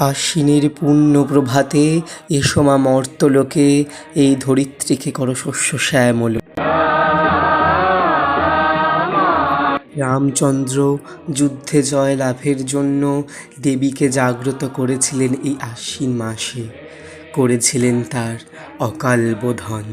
আশ্বিনের পূর্ণ প্রভাতে এসমা মর্তলোকে এই ধরিত্রীকে করো শস্য শ্যামল। রামচন্দ্র যুদ্ধে জয় লাভের জন্য দেবীকে জাগ্রত করেছিলেন এই আশ্বিন মাসে, করেছিলেন তার অকাল বোধন।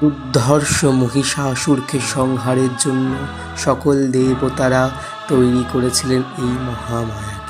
দুর্ধর্ষ মহিষাসুরকে সংহারের জন্য সকল দেবতারা তৈরি করেছিলেন এই মহামায়াকে।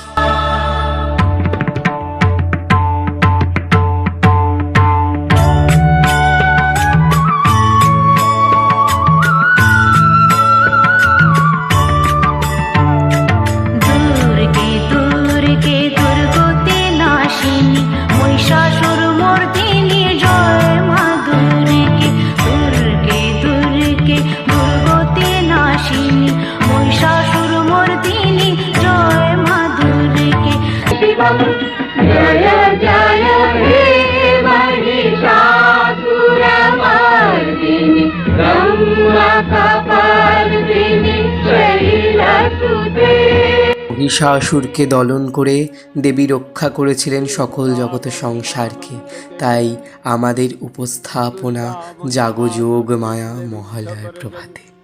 মহিষাসুরকে দলন করে দেবী রক্ষা করেছিলেন সকল জগত সংসারকে। তাই আমাদের উপস্থাপনা জাগযোগ মায়া মহালয় প্রভাতে।